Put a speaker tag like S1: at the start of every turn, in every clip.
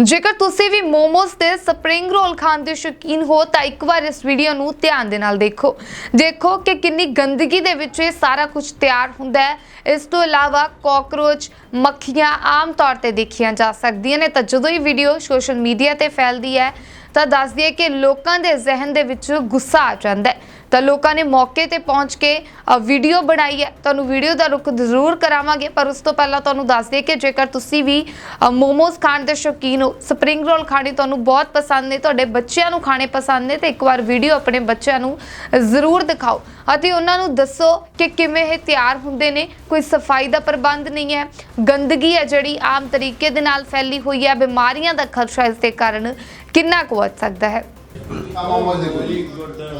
S1: ਜੇਕਰ ਤੁਸੀਂ ਵੀ ਮੋਮੋਸ ਤੇ ਸਪਰਿੰਗ ਰੋਲ ਖਾਣ ਦੇ ਸ਼ੌਕੀਨ ਹੋ, ਤਾਂ ਇੱਕ ਵਾਰ ਇਸ ਵੀਡੀਓ ਨੂੰ ਧਿਆਨ ਦੇ ਨਾਲ ਦੇਖੋ। ਦੇਖੋ ਕਿ ਕਿੰਨੀ ਗੰਦਗੀ ਦੇ ਵਿੱਚ ਇਹ ਸਾਰਾ ਕੁਝ ਤਿਆਰ ਹੁੰਦਾ ਹੈ। ਇਸ ਤੋਂ ਇਲਾਵਾ ਕਾਕਰੋਚ, ਮੱਖੀਆਂ ਆਮ ਤੌਰ ਤੇ ਦੇਖੀਆਂ ਜਾ ਸਕਦੀਆਂ ਨੇ। ਤਾਂ ਜਦੋਂ ਇਹ ਵੀਡੀਓ ਸੋਸ਼ਲ ਮੀਡੀਆ ਤੇ ਫੈਲਦੀ ਹੈ, ਤਾਂ ਦੱਸਦੀ ਹੈ ਕਿ ਲੋਕਾਂ ਦੇ ਜ਼ਿਹਨ ਦੇ ਵਿੱਚ ਗੁੱਸਾ ਆ ਜਾਂਦਾ ਹੈ। ਤਾਂ ਲੋਕਾਂ ਨੇ ਮੌਕੇ ਤੇ ਪਹੁੰਚ ਕੇ ਵੀਡੀਓ ਬਣਾਈ ਹੈ। ਤੁਹਾਨੂੰ ਵੀਡੀਓ ਦਾ ਰੁਕ ਜ਼ਰੂਰ ਕਰਾਵਾਂਗੇ, ਪਰ ਉਸ ਤੋਂ ਪਹਿਲਾਂ ਤੁਹਾਨੂੰ ਦੱਸ ਦਈਏ ਕਿ ਜੇਕਰ ਤੁਸੀਂ ਵੀ ਮੋਮੋਸ ਖਾਣ ਦੇ ਸ਼ੌਕੀਨ ਹੋ, ਸਪਰਿੰਗ ਰੋਲ ਖਾਣੇ ਤੁਹਾਨੂੰ ਬਹੁਤ ਪਸੰਦ ਨੇ, ਤੁਹਾਡੇ ਬੱਚਿਆਂ ਨੂੰ ਖਾਣੇ ਪਸੰਦ ਨੇ, ਤੇ ਇੱਕ ਵਾਰ ਵੀਡੀਓ ਆਪਣੇ ਬੱਚਿਆਂ ਨੂੰ ਜ਼ਰੂਰ ਦਿਖਾਓ। ਅਤੇ ਉਹਨਾਂ ਨੂੰ ਦੱਸੋ ਕਿ ਕਿਵੇਂ ਇਹ ਤਿਆਰ ਹੁੰਦੇ ਨੇ। ਕੋਈ ਸਫ਼ਾਈ ਦਾ ਪ੍ਰਬੰਧ ਨਹੀਂ ਹੈ। ਗੰਦਗੀ ਹੈ ਜਿਹੜੀ ਆਮ ਤਰੀਕੇ ਦੇ ਨਾਲ ਫੈਲੀ ਹੋਈ ਹੈ। ਬਿਮਾਰੀਆਂ ਦਾ ਖਦਸ਼ਾ ਇਸ ਦੇ ਕਾਰਨ ਕਿੰਨਾ ਕੁ ਵੱਧ ਸਕਦਾ ਹੈ।
S2: ਮੋਮੋਸ ਦੇਖੋ ਜੀ।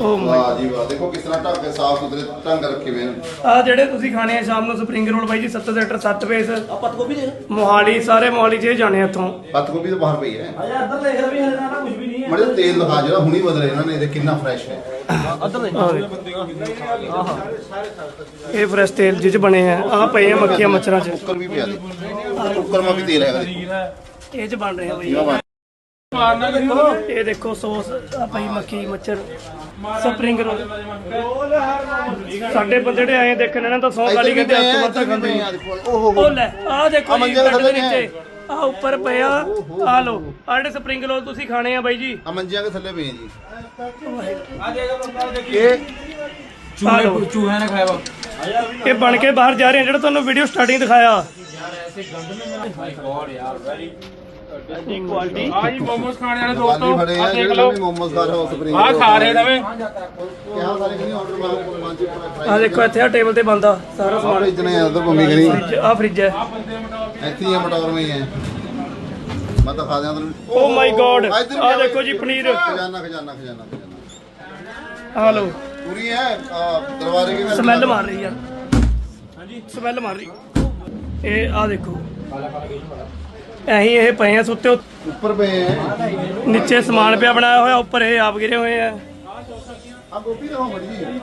S2: ਵਾਹ ਜੀ ਵਾਹ। ਦੇਖੋ ਕਿਸ ਤਰ੍ਹਾਂ ਢੱਕ ਕੇ ਸਾਫ਼ ਸੁਥਰੇ ਢੰਗ ਰੱਖੇ ਹੋਏ ਨੇ।
S3: ਆ ਜਿਹੜੇ ਤੁਸੀਂ ਖਾਣੇ ਆ ਸ਼ਾਮ ਨੂੰ ਸਪਰਿੰਗ ਰੋਲ ਬਾਈ ਜੀ 7 ਸੈਕਟਰ 7 ਫੇਸ
S4: ਆ ਪੱਤ ਗੋਭੀ ਦੇ
S3: ਮੋਹਾਲੀ ਸਾਰੇ ਮੋਹਾਲੀ 'ਚ ਇਹ ਜਾਣੇ ਇੱਥੋਂ।
S2: ਪੱਤ ਗੋਭੀ ਤਾਂ ਬਾਹਰ ਪਈ ਹੈ।
S4: ਆਇਆ ਇੱਧਰ ਦੇਖ ਵੀ ਹਲੇ ਨਾ ਕੁਝ ਵੀ ਨਹੀਂ ਹੈ।
S2: ਮੜੇ ਤੇਲ ਦਿਖਾ ਜਿਹੜਾ ਹੁਣੀ ਬਦਲੇ ਇਹਨਾਂ ਨੇ ਇਹਦੇ ਕਿੰਨਾ ਫਰੈਸ਼ ਹੈ।
S4: ਇੱਧਰ ਦੇਖ।
S3: ਆਹ ਦੇਖੋ। ਇਹ ਫਰੈਸ਼ ਤੇਲ ਜਿਹ 'ਚ ਬਣੇ ਆ। ਆ ਪਏ ਆ ਮੱਖੀਆਂ ਮੱਛਰਾਂ 'ਚ।
S2: ਕੁੱਕਰ ਵੀ ਪਿਆ ਦੇ ਕੁੱਕਰ ਮਾ ਵੀ ਤੇਲ ਹੈਗਾ। ਦੇਖੋ
S3: ਇਹ 'ਚ ਬਣ ਰਹੇ ਆ ਬਈ। ਇਹ ਦੇਖੋ ਸੌਸ ਪਈ ਮੱਖੀ ਮੱਛਰ ਸਪਰਿੰਗ ਰੋਲ। ਸਾਡੇ ਬੰਦੇ ਜਿਹੜੇ ਆਏ ਦੇਖਣ ਇਹਨਾਂ ਤਾਂ ਸੌ ਗਾਲੀ ਕਹਿੰਦੇ ਵੱਧ ਤਾਂ ਖਾਂਦੇ ਉਹ ਲੈ ਆ ਦੇਖੋ
S2: ਆਹ
S3: ਜੀ
S2: ਮੰਜੇ ਦੇ
S3: ਨੀਚੇ। ਆ ਉੱਪਰ ਪਿਆ। ਆ ਲੋ ਆ ਜਿਹੜੇ ਸਪਰਿੰਗ ਰੋਲ ਤੁਸੀਂ ਖਾਣੇ ਆ ਬਾਈ ਜੀ।
S2: ਆ ਮੰਜਿਆਂ ਦੇ ਥੱਲੇ ਪਏ ਜੀ।
S3: ਇਹ
S4: ਚੂਹੇ ਚੂਹਿਆਂ ਨੇ ਖਾਇਆ ਵਾ
S3: ਇਹ ਬਣ ਕੇ ਬਾਹਰ ਜਾ ਰਹੇ ਜਿਹੜਾ ਤੁਹਾਨੂੰ ਵੀਡੀਓ ਸਟਾਰਟਿੰਗ ਦਿਖਾਇਆ। ਇਹ ਕੁਆਲਿਟੀ
S5: ਆ ਜੀ ਮੋਮੋਸ ਖਾਣੇ ਵਾਲੇ ਦੋਸਤੋ
S2: ਆ
S5: ਦੇਖ
S2: ਜਿਹੜੇ
S5: ਲਓ।
S2: ਵੀ ਮੋਮੋਸ ਖਾ ਰਹੇ ਹੋ ਸਪਰਿੰਗ
S5: ਆ ਖਾ ਰਹੇ ਨਵੇਂ।
S2: ਕਿਹਾ ਸਾਰੇ ਕਿ ਆਰਡਰ ਮਾਰੋ ਪੰਜ ਪੂਰਾ
S3: ਆ ਦੇਖੋ ਇੱਥੇ ਆ ਟੇਬਲ ਤੇ ਬੰਦਾ ਸਾਰਾ ਸਮਾਨ।
S2: ਭੇਜਣੇ ਆ ਤਾਂ ਭੂਮੀ ਕਰੀ
S3: ਆ ਫ੍ਰਿਜ ਹੈ।
S2: ਇੱਥੇ ਹੀ ਆ ਮਟੌਰ ਵਿੱਚ ਹੈ ਮੈਂ ਤਾਂ ਖਾ ਦਿਆਂ ਤੈਨੂੰ।
S3: ਓ ਮਾਈ
S2: ਵੀ
S3: ਆ ਦੇਖੋ ਜੀ ਪਨੀਰ।
S2: ਖਜ਼ਾਨਾ ਖਜ਼ਾਨਾ ਖਜ਼ਾਨਾ ਖਜ਼ਾਨਾ।
S3: ਆ ਲੋ
S2: ਪੂਰੀ ਹੈ ਆ, ਦਰਬਾਰੇ ਕੇ
S3: ਸਮੈਲ ਮਾਰ ਰਹੀ ਯਾਰ ਹਾਂਜੀ। ਸਮੈਲ ਮਾਰ ਰਹੀ। ਇਹ ਆ ਦੇਖੋ। ਐਹੀ ਇਹ ਪਏ ਆ ਸੁੱਤੇ।
S2: ਉੱਪਰ ਪਏ ਹੈ
S3: ਨੀਚੇ ਸਮਾਨ ਪਿਆ ਬਣਾਇਆ ਹੋਇਆ ਉੱਪਰ ਇਹ ਆਪ ਗਿਰੇ ਹੋਏ ਆ।
S2: ਆ। ਮੜੀ